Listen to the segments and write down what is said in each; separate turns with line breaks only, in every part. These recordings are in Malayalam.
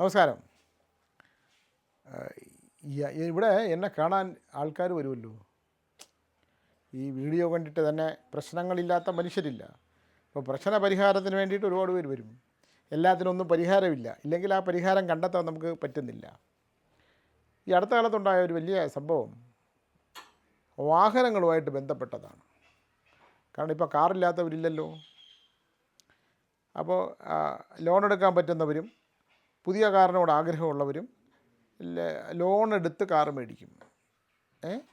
നമസ്കാരം. ഇവിടെ എന്നെ കാണാൻ ആൾക്കാർ വരുമല്ലോ ഈ വീഡിയോ കണ്ടിട്ട് തന്നെ പ്രശ്നങ്ങളില്ലാത്ത മനുഷ്യരില്ല. അപ്പോൾ പ്രശ്ന പരിഹാരത്തിന് വേണ്ടിയിട്ട് ഒരുപാട് പേര് വരും. എല്ലാത്തിനൊന്നും പരിഹാരമില്ല. ഇല്ലെങ്കിൽ ആ പരിഹാരം കണ്ടെത്താൻ നമുക്ക് പറ്റുന്നില്ല. ഈ അടുത്ത കാലത്തുണ്ടായ ഒരു വലിയ സംഭവം വാഹനങ്ങളുമായിട്ട് ബന്ധപ്പെട്ടതാണ്. കാരണം ഇപ്പോൾ കാറില്ലാത്തവരില്ലല്ലോ. അപ്പോൾ ലോൺ എടുക്കാൻ പറ്റുന്നവരും പുതിയ കാറിനോട് ആഗ്രഹമുള്ളവരും ലോൺ എടുത്ത് കാർ മേടിക്കും.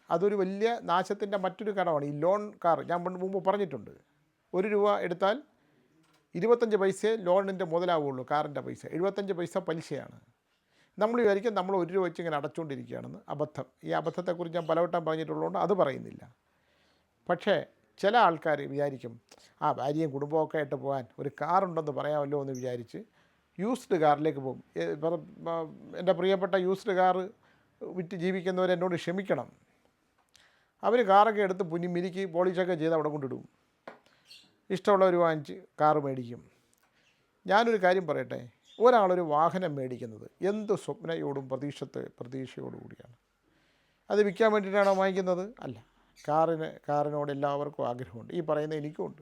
അതൊരു വലിയ നാശത്തിന്റെ മറ്റൊരു കടമാണ് ഈ ലോൺ കാർ. ഞാൻ മുമ്പ് പറഞ്ഞിട്ടുണ്ട്. ഒരു രൂപ എടുത്താൽ ഇരുപത്തഞ്ച് പൈസ ലോണിന്റെ മുതലാവുള്ളൂ കാറിന്റെ പൈസ. എഴുപത്തഞ്ച് പൈസ പലിശയാണ്. നമ്മൾ വിചാരിക്കും നമ്മൾ ഒരു രൂപ വെച്ച് ഇങ്ങനെ അടച്ചുകൊണ്ടിരിക്കുകയാണെന്ന് അബദ്ധം. ഈ അബദ്ധത്തെക്കുറിച്ച് ഞാൻ പലവട്ടം പറഞ്ഞിട്ടുള്ളതുകൊണ്ട് അത് പറയുന്നില്ല. പക്ഷേ ചില ആൾക്കാർ വിചാരിക്കും ആ ഭാര്യയും കുടുംബമൊക്കെ ആയിട്ട് പോകാൻ ഒരു കാറുണ്ടെന്ന് പറയാമല്ലോ എന്ന് വിചാരിച്ച് യൂസ്ഡ് കാറിലേക്ക് പോകും. എന്റെ പ്രിയപ്പെട്ട യൂസ്ഡ് കാർ വിറ്റ് ജീവിക്കുന്നവർ എന്നോട് ക്ഷമിക്കണം. അവർ കാറൊക്കെ എടുത്ത് പുനി മിരിക്കി പോളിഷൊക്കെ ചെയ്ത് അവിടെ കൊണ്ടിടും. ഇഷ്ടമുള്ളവർ വാങ്ങിച്ച് കാറ് മേടിക്കും. ഞാനൊരു കാര്യം പറയട്ടെ. ഒരാളൊരു വാഹനം മേടിക്കുന്നത് എന്ത് സ്വപ്നയോടും പ്രതീക്ഷത്തെ പ്രതീക്ഷയോടു കൂടിയാണ്. അത് വിൽക്കാൻ വേണ്ടിയിട്ടാണോ വാങ്ങിക്കുന്നത്? അല്ല. കാറിന് കാറിനോട് എല്ലാവർക്കും ആഗ്രഹമുണ്ട്. ഈ പറയുന്ന എനിക്കുമുണ്ട്.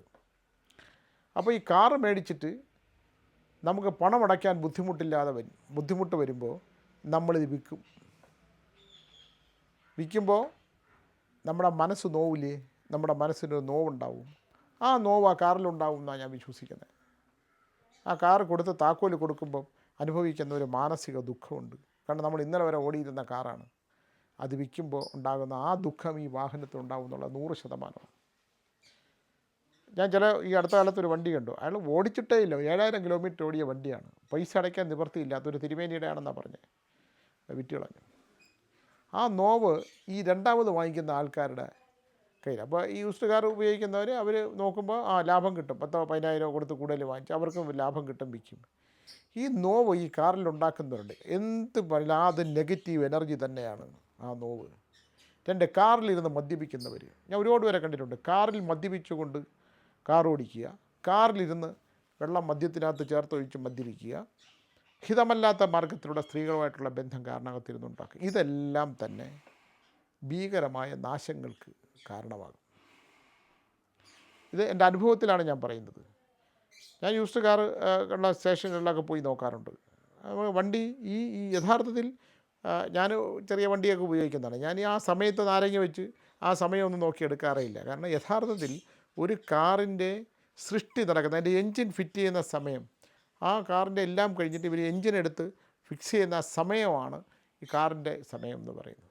അപ്പോൾ ഈ കാറ് മേടിച്ചിട്ട് നമുക്ക് പണമടയ്ക്കാൻ ബുദ്ധിമുട്ടില്ലാതെ വരും ബുദ്ധിമുട്ട് വരുമ്പോൾ നമ്മളിത് വിൽക്കും. വിൽക്കുമ്പോൾ നമ്മുടെ മനസ്സ് നോവില്ലേ? നമ്മുടെ മനസ്സിനൊരു നോവുണ്ടാവും. ആ നോവ് ആ കാറിലുണ്ടാവും എന്നാണ് ഞാൻ വിശ്വസിക്കുന്നത് ആ കാറ് കൊടുത്ത് താക്കോൽ കൊടുക്കുമ്പം അനുഭവിക്കുന്ന ഒരു മാനസിക ദുഃഖമുണ്ട്. കാരണം നമ്മൾ ഇന്നലെ വരെ ഓടിയിരുന്ന കാറാണ്. അത് വിൽക്കുമ്പോൾ ഉണ്ടാകുന്ന ആ ദുഃഖം ഈ വാഹനത്തിൽ ഉണ്ടാവും എന്നുള്ള നൂറ് ശതമാനമാണ്. ഞാൻ ചില ഈ അടുത്ത കാലത്ത് ഒരു വണ്ടി കണ്ടു. അയാൾ ഓടിച്ചിട്ടേ ഇല്ല. ഏഴായിരം കിലോമീറ്റർ ഓടിയ വണ്ടിയാണ്. പൈസ അടയ്ക്കാൻ നിവൃത്തിയില്ലാത്തൊരു തിരുമേനിയുടെ ആണെന്നാണ് പറഞ്ഞത് വിറ്റ് കളഞ്ഞു. ആ നോവ് ഈ രണ്ടാമത് വാങ്ങിക്കുന്ന ആൾക്കാരുടെ കയ്യിൽ. അപ്പോൾ ഈ യൂസ്ഡ് കാർ ഉപയോഗിക്കുന്നവർ അവർ നോക്കുമ്പോൾ ആ ലാഭം കിട്ടും. പത്തോ പതിനായിരമോ കൊടുത്ത് കൂടുതൽ വാങ്ങിച്ച് അവർക്കും ലാഭം കിട്ടും വിൽക്കും. ഈ നോവ് ഈ കാറിൽ ഉണ്ടാക്കുന്നവരുണ്ട്. എന്ത് അത് നെഗറ്റീവ് എനർജി തന്നെയാണ് ആ നോവ്. രണ്ട് കാറിലിരുന്ന് മദ്യപിക്കുന്നവർ ഞാൻ ഒരുപാട് പേരെ കണ്ടിട്ടുണ്ട്. കാറിൽ മദ്യപിച്ചുകൊണ്ട് കാർ ഓടിക്കുക. കാറിലിരുന്ന് വെള്ളം മദ്യത്തിനകത്ത് ചേർത്തൊഴിച്ച് മദ്യപിക്കുക. ഹിതമല്ലാത്ത മാർഗത്തിലൂടെ സ്ത്രീകളുമായിട്ടുള്ള ബന്ധം കാരണകത്തിരുന്നുണ്ടാക്കുക. ഇതെല്ലാം തന്നെ ഭീകരമായ നാശങ്ങൾക്ക് കാരണമാകും. ഇത് എന്റെ അനുഭവത്തിലാണ് ഞാൻ പറയുന്നത്. ഞാൻ യൂസ്ഡ് കാർ ഉള്ള സ്റ്റേഷനുകളിലൊക്കെ പോയി നോക്കാറുണ്ട്. വണ്ടി ഈ ഈ യഥാർത്ഥത്തിൽ ഞാൻ ചെറിയ വണ്ടിയൊക്കെ ഉപയോഗിക്കുന്നതാണ്. ഞാൻ ആ സമയത്ത് നാരങ്ങ വെച്ച് ആ സമയമൊന്നും നോക്കി എടുക്കാറേ ഇല്ല. കാരണം യഥാർത്ഥത്തിൽ ഒരു കാറിന്റെ സൃഷ്ടി നടക്കുന്നത് അതിന്റെ എൻജിൻ ഫിറ്റ് ചെയ്യുന്ന സമയം. ആ കാറിന്റെ എല്ലാം കഴിഞ്ഞിട്ട് ഇവർ എൻജിൻ എടുത്ത് ഫിക്സ് ചെയ്യുന്ന സമയമാണ് ഈ കാറിന്റെ സമയം എന്ന് പറയുന്നത്.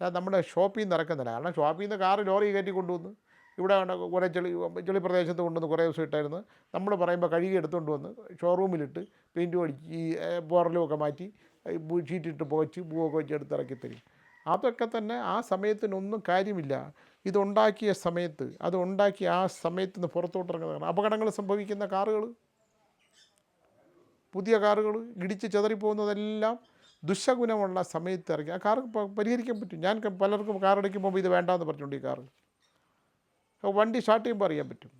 അതായത് നമ്മുടെ ഷോപ്പിൽ നിന്ന് ഇറക്കുന്നില്ല കാരണം ഷോപ്പിൽ നിന്ന് കാറ് ലോറി കയറ്റി കൊണ്ടുവന്ന് ഇവിടെ കുറേ ചെളി ചെളി പ്രദേശത്ത് കൊണ്ടുവന്ന് കുറേ ദിവസം ഇട്ടായിരുന്നു. നമ്മൾ പറയുമ്പോൾ കഴുകി എടുത്തുകൊണ്ട് വന്ന് ഷോറൂമിലിട്ട് പെയിന്റും അടിച്ച് ഈ ബോറലും ഒക്കെ മാറ്റി ഷീറ്റിട്ട് പോച്ച് പൂവൊക്കെ വെച്ച് എടുത്ത് ഇറക്കി തരും. അതൊക്കെ തന്നെ ആ സമയത്തിനൊന്നും കാര്യമില്ല. ഇതുണ്ടാക്കിയ സമയത്ത് അത് ഉണ്ടാക്കിയ ആ സമയത്ത് നിന്ന് പുറത്തോട്ടിറങ്ങുന്നതാണ്. അപകടങ്ങൾ സംഭവിക്കുന്ന കാറുകൾ പുതിയ കാറുകൾ ഇടിച്ച് ചെതറിപ്പോകുന്നതെല്ലാം ദുശഗുണമുള്ള സമയത്ത് ഇറങ്ങി. ആ കാർ പരിഹരിക്കാൻ പറ്റും. ഞാൻ പലർക്കും കാർ എടുക്കുമ്പോൾ ഇത് വേണ്ടാന്ന് പറഞ്ഞുകൊണ്ട് ഈ കാറ്. വണ്ടി സ്റ്റാർട്ട് ചെയ്യുമ്പോൾ അറിയാൻ പറ്റും.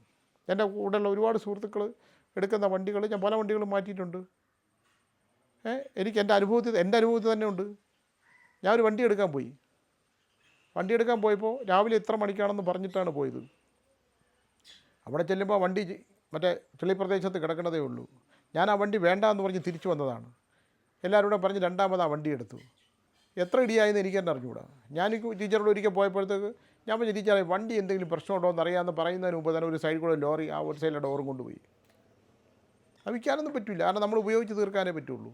എന്റെ കൂടെയുള്ള ഒരുപാട് സുഹൃത്തുക്കൾ എടുക്കുന്ന വണ്ടികൾ ഞാൻ പല വണ്ടികളും മാറ്റിയിട്ടുണ്ട്. എനിക്ക് എന്റെ അനുഭവത്തിൽ എന്റെ അനുഭവത്തിൽ തന്നെ ഉണ്ട്. ഞാൻ ഒരു വണ്ടി എടുക്കാൻ പോയി. വണ്ടി എടുക്കാൻ പോയപ്പോൾ രാവിലെ ഇത്ര മണിക്കാണെന്ന് പറഞ്ഞിട്ടാണ് പോയത്. അവിടെ ചെല്ലുമ്പോൾ വണ്ടി മറ്റേ ചെളിപ്രദേശത്ത് കിടക്കുന്നതേ ഉള്ളൂ. ഞാൻ ആ വണ്ടി വേണ്ട എന്ന് പറഞ്ഞ് തിരിച്ചു വന്നതാണ്. എല്ലാവരും കൂടെ പറഞ്ഞ് രണ്ടാമത് ആ വണ്ടി എടുത്തു. എത്ര ഇടിയായെന്ന് എനിക്ക് തന്നെ അറിഞ്ഞുകൂടാ ഞാൻ ടീച്ചറോട് ഒരിക്കൽ പോയപ്പോഴത്തേക്ക് ഞാൻ പറഞ്ഞ ടീച്ചറെ വണ്ടി എന്തെങ്കിലും പ്രശ്നമുണ്ടോ എന്ന് അറിയാമെന്ന് പറയുന്നതിന് മുമ്പ് തന്നെ ഒരു സൈഡിൽ കൂടെ ലോറി ആ ഒരു സൈഡിലെ ഡോറും കൊണ്ടുപോയി. അത് വിൽക്കാനൊന്നും പറ്റില്ല കാരണം നമ്മൾ ഉപയോഗിച്ച് തീർക്കാനേ പറ്റുള്ളൂ.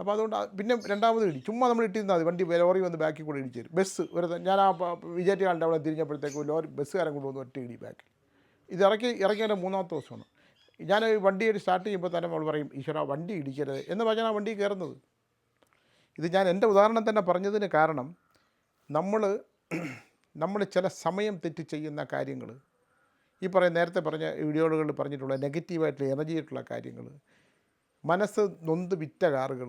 അപ്പോൾ അതുകൊണ്ട് പിന്നെ രണ്ടാമത് ഇടി ചുമ്മാ നമ്മൾ ഇട്ടിരുന്നാൽ മതി. വണ്ടി ലോറി വന്ന് ബാക്കിൽ കൂടെ ഇടിച്ചു തരും. ബസ് വരുന്നത് ഞാൻ ആ വിജയറ്റി ആളുടെ അവിടെ തിരിഞ്ഞപ്പോഴത്തേക്കും ലോറി ബസ്സുകാരൻ കൊണ്ടുവന്ന് ഒറ്റ ഇടി ബാക്കിൽ. ഇത് ഇറക്കി ഇറക്കിയതിന്റെ മൂന്നാമത്തെ ദിവസമാണ്. ഞാൻ വണ്ടി സ്റ്റാർട്ട് ചെയ്യുമ്പോൾ തന്നെ നമ്മൾ പറയും ഈശ്വര വണ്ടി ഇടിക്കരുത്. എന്ന് പറഞ്ഞാൽ ആ വണ്ടി കയറുന്നത്. ഇത് ഞാൻ എന്റെ ഉദാഹരണം തന്നെ പറഞ്ഞതിന് കാരണം നമ്മൾ നമ്മൾ ചില സമയം തെറ്റി ചെയ്യുന്ന കാര്യങ്ങൾ ഈ പറയുന്ന നേരത്തെ പറഞ്ഞ വീഡിയോകളിൽ പറഞ്ഞിട്ടുള്ള നെഗറ്റീവായിട്ടുള്ള എനർജി ആയിട്ടുള്ള കാര്യങ്ങൾ മനസ്സ് നൊന്ത് വിറ്റ കാറുകൾ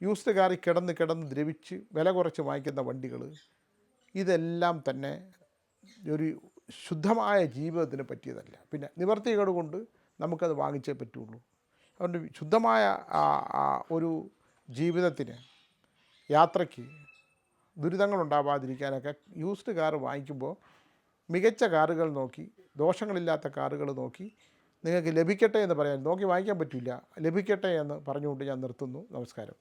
യൂസ്ഡ് കാറിൽ കിടന്ന് കിടന്ന് ദ്രവിച്ച് വില കുറച്ച് വാങ്ങിക്കുന്ന വണ്ടികൾ ഇതെല്ലാം തന്നെ ഒരു ശുദ്ധമായ ജീവിതത്തിന് പറ്റിയതല്ല. പിന്നെ നിവർത്തികേട് കൊണ്ട് നമുക്കത് വാങ്ങിച്ചേ പറ്റുള്ളൂ. അതുകൊണ്ട് ശുദ്ധമായ ഒരു ജീവിതത്തിന് യാത്രയ്ക്ക് ദുരിതങ്ങൾ ഉണ്ടാവാതിരിക്കാനൊക്കെ യൂസ്ഡ് കാർ വാങ്ങിക്കുമ്പോൾ മികച്ച കാറുകൾ നോക്കി ദോഷങ്ങളില്ലാത്ത കാറുകൾ നോക്കി നിങ്ങൾക്ക് ലഭിക്കട്ടെ എന്ന് പറയാൻ നോക്കി വായിക്കാൻ പറ്റില്ല. ലഭിക്കട്ടെ എന്ന് പറഞ്ഞുകൊണ്ട് ഞാൻ നിർത്തുന്നു. നമസ്കാരം.